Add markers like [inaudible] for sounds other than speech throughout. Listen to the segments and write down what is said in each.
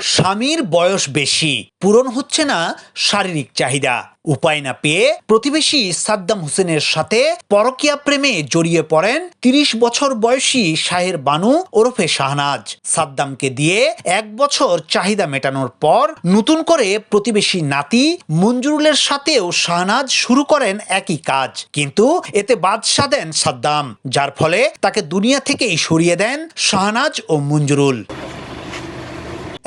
স্বামীর বয়স বেশি, পূরণ হচ্ছে না শারীরিক চাহিদা। উপায় না পেয়ে প্রতিবেশী সাদ্দাম হোসেনের সাথে পরকিয়া প্রেমে জড়িয়ে পড়েন তিরিশ বছর বয়সী শাহের বানু ওরফে শাহনাজ। সাদ্দামকে দিয়ে এক বছর চাহিদা মেটানোর পর নতুন করে প্রতিবেশী নাতি মঞ্জুরুলের সাথেও শাহনাজ শুরু করেন একই কাজ। কিন্তু এতে বাদশা দেন সাদ্দাম, যার ফলে তাকে দুনিয়া থেকেই সরিয়ে দেন শাহনাজ ও মঞ্জুরুল।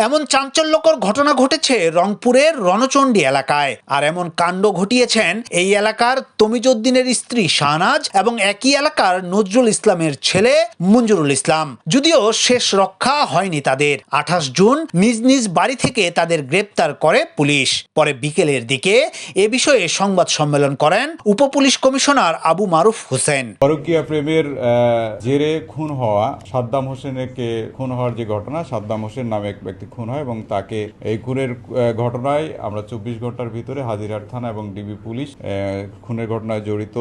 এমন চাঞ্চল্যকর ঘটনা ঘটেছে রংপুরের রণচণ্ডী এলাকায়। আর এমন কাণ্ড ঘটিয়েছেন এই এলাকার তমিজউদ্দিনের স্ত্রী শাহনাজ এবং একই এলাকার নজরুল ইসলামের ছেলে মঞ্জুরুল ইসলাম। যদিও শেষ রক্ষা হয়নি তাদের। আঠাশ জুন নিজ নিজ বাড়ি থেকে তাদের গ্রেপ্তার করে পুলিশ। পরে বিকেলের দিকে এ বিষয়ে সংবাদ সম্মেলন করেন উপপুলিশ কমিশনার আবু মারুফ হোসেন। পরকীয়া প্রেমের জেরে খুন হওয়া সাদ্দাম হোসেনকে খুন হওয়ার যে ঘটনা, সাদ্দাম হোসেন নামে এক ব্যক্তি খুন হয় এবং তাকে এই খুনের ঘটনায় আমরা চব্বিশ ঘণ্টার ভিতরে হাজিরহাট থানা এবং ডিবি পুলিশ খুনের ঘটনায় জড়িত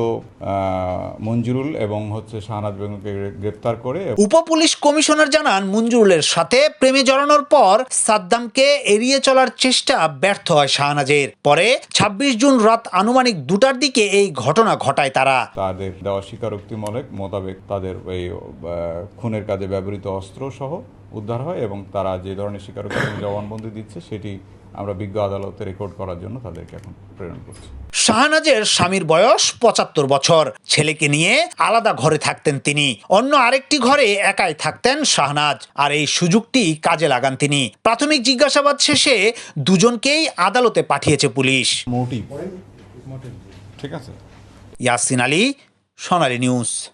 মঞ্জুরুল এবং হচ্ছে শাহনাজ বেগমকে গ্রেপ্তার করে উপপুলিশ কমিশনার জানান মঞ্জুরুলের সাথে প্রেমে জড়ানোর পর সাদ্দামকে এড়িয়ে চলার চেষ্টা ব্যর্থ হয় শাহনাজের। পরে ২৬ জুন রাত আনুমানিক দুটার দিকে এই ঘটনা ঘটায় তারা। তাদের দেওয়া স্বীকারোক্তিমূলক মোতাবেক তাদের এই খুনের কাজে ব্যবহৃত অস্ত্র সহ উদ্ধার হয় এবং তারা যে ধরনের স্বীকারোক্তি [coughs] জবানবন্দি দিচ্ছে সেটি আমরা বিজ্ঞ আদালতে রেকর্ড করার জন্য তাদেরকে এখন প্রেরণ করছি। শাহনাজের স্বামীর বয়স পঁচাত্তর বছর। ছেলেকে নিয়ে আলাদা ঘরে থাকতেন তিনি। অন্য আরেকটি ঘরে একাই থাকতেন শাহনাজ। আর এই সুযোগটি কাজে লাগান তিনি। প্রাথমিক জিজ্ঞাসাবাদ শেষে দুজনকেই আদালতে পাঠিয়েছে পুলিশ। মোটিভ। ঠিক আছে। ইয়াসিন আলী সোনালী নিউজ।